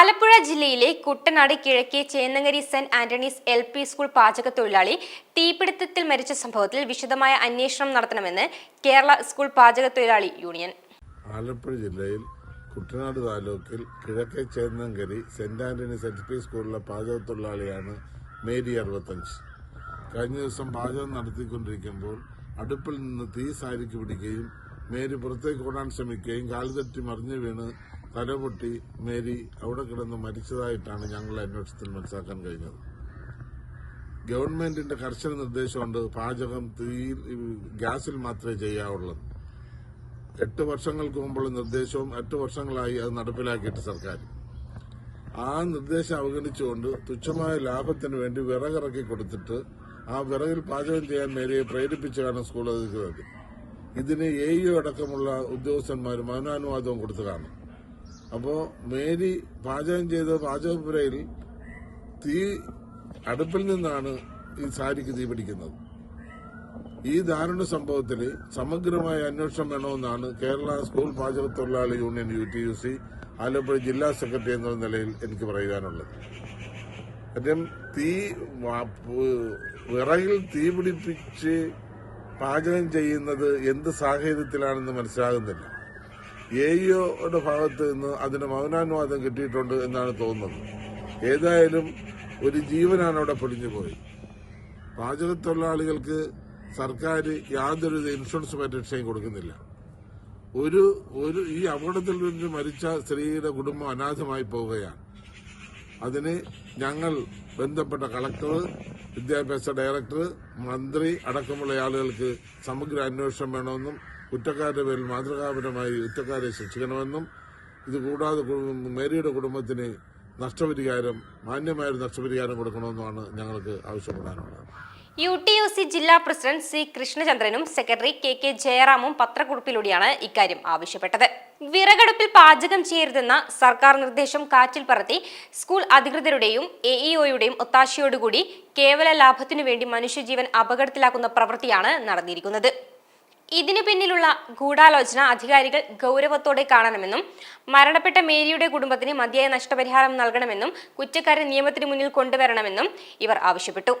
ആലപ്പുഴ ജില്ലയിലെ കുട്ടനാട് കിഴക്കേ Chennankari saint Antony's L P school പാചക തൊഴിലാളി തീപിടുത്തത്തിൽ മരിച്ച സംഭവത്തിൽ വിശദമായ അന്വേഷണം നടത്തണമെന്ന് കേരള സ്കൂൾ പാചക തൊഴിലാളി യൂണിയൻ. ആലപ്പുഴ ജില്ലയിൽ കുട്ടനാട് താലൂക്കിൽ കിഴക്കേ Chennankari saint Antony's L P സ്കൂളിലെ പാചക തൊഴിലാളിയാണ് മേരി അറുപത്തഞ്ച്. കഴിഞ്ഞ ദിവസം പാചകം നടത്തിക്കൊണ്ടിരിക്കുമ്പോൾ അടുപ്പിൽ നിന്ന് തീ സാരിക്ക് പിടിക്കുകയും മേരി പുറത്തേക്ക് ഓടാൻ ശ്രമിക്കുകയും കാലുതെറ്റി മറിഞ്ഞു വീണ് തലപൊട്ടി മേരി അവിടെ കിടന്ന് മരിച്ചതായിട്ടാണ് ഞങ്ങൾ അന്വേഷണത്തിൽ മനസ്സിലാക്കാൻ കഴിഞ്ഞത്. ഗവൺമെന്റിന്റെ കർശന നിർദ്ദേശമുണ്ട് പാചകം തീയിൽ ഗ്യാസിൽ മാത്രമേ ചെയ്യാവുള്ളൂ. എട്ട് വർഷങ്ങൾക്ക് മുമ്പുള്ള നിർദ്ദേശവും എട്ട് വർഷങ്ങളായി അത് നടപ്പിലാക്കിയിട്ട് സർക്കാർ. ആ നിർദ്ദേശം അവഗണിച്ചുകൊണ്ട് തുച്ഛമായ ലാഭത്തിന് വേണ്ടി വിറകിറക്കി കൊടുത്തിട്ട് ആ വിറകിൽ പാചകം ചെയ്യാൻ മേരിയെ പ്രേരിപ്പിച്ചതാണ് സ്കൂൾ അധികൃതർ ഇതിന് എ ഇ അടക്കമുള്ള ഉദ്യോഗസ്ഥന്മാരും മൗനാനുവാദവും കൊടുത്തതാണ്. അപ്പോ മേരി പാചകം ചെയ്ത പാചകപ്പുരയിൽ തീ അടുപ്പിൽ നിന്നാണ് ഈ സാരിക്ക് തീ പിടിക്കുന്നത്. ഈ ദാരുണ സംഭവത്തിൽ സമഗ്രമായ അന്വേഷണം വേണമെന്നാണ് കേരള സ്കൂൾ പാചക തൊഴിലാളി union U T U C Alappuzha ജില്ലാ സെക്രട്ടറി എന്ന നിലയിൽ എനിക്ക് പറയാനുള്ളത്. അദ്ദേഹം തീ വിറകിൽ തീ പിടിപ്പിച്ച് പാചകം ചെയ്യുന്നത് എന്ത് സാഹചര്യത്തിലാണെന്ന് മനസ്സിലാകുന്നില്ല. എയുടെ ഭാഗത്ത് നിന്ന് അതിന് മൗനാനുവാദം കിട്ടിയിട്ടുണ്ട് എന്നാണ് തോന്നുന്നത്. ഏതായാലും ഒരു ജീവനാണ് അവിടെ പൊടിഞ്ഞുപോയി പാചകത്തൊഴിലാളികൾക്ക് സർക്കാർ യാതൊരു ഇൻഷുറൻസ് പരിരക്ഷയും കൊടുക്കുന്നില്ല. ഒരു ഒരു ഈ അപകടത്തിൽ നിന്ന് മരിച്ച സ്ത്രീയുടെ കുടുംബം അനാഥമായി പോവുകയാണ്. അതിന് ഞങ്ങൾ ബന്ധപ്പെട്ട കളക്ടർ വിദ്യാഭ്യാസ ഡയറക്ടർ മന്ത്രി അടക്കമുള്ള ആളുകൾക്ക് സമഗ്ര അന്വേഷണം വേണമെന്നും കുറ്റക്കാരുടെ പേരിൽ മാതൃകാപരമായി കുറ്റക്കാരെ ശിക്ഷിക്കണമെന്നും ഇത് കൂടാതെ മേരിയുടെ കുടുംബത്തിന് നഷ്ടപരിഹാരം മാന്യമായൊരു നഷ്ടപരിഹാരം കൊടുക്കണമെന്നുമാണ് ഞങ്ങൾക്ക് ആവശ്യപ്പെടാനുള്ളത്. യു ടി യു സി ജില്ലാ പ്രസിഡന്റ് സി കൃഷ്ണചന്ദ്രനും സെക്രട്ടറി കെ കെ ജയറാമും പത്രക്കുറിപ്പിലൂടെയാണ് ഇക്കാര്യം ആവശ്യപ്പെട്ടത്. വിറകടുപ്പിൽ പാചകം ചെയ്യരുതെന്ന സർക്കാർ നിർദ്ദേശം കാറ്റിൽ പറത്തി സ്കൂൾ അധികൃതരുടെയും എ ഇഒയുടെയും ഒത്താശയോടുകൂടി കേവല ലാഭത്തിനു വേണ്ടി മനുഷ്യജീവൻ അപകടത്തിലാക്കുന്ന പ്രവൃത്തിയാണ് നടന്നിരിക്കുന്നത്. ഇതിനു പിന്നിലുള്ള ഗൂഢാലോചന അധികാരികൾ ഗൗരവത്തോടെ കാണണമെന്നും മരണപ്പെട്ട മേരിയുടെ കുടുംബത്തിന് മതിയായ നഷ്ടപരിഹാരം നൽകണമെന്നും കുറ്റക്കാരെ നിയമത്തിന് മുന്നിൽ കൊണ്ടുവരണമെന്നും ഇവർ ആവശ്യപ്പെട്ടു.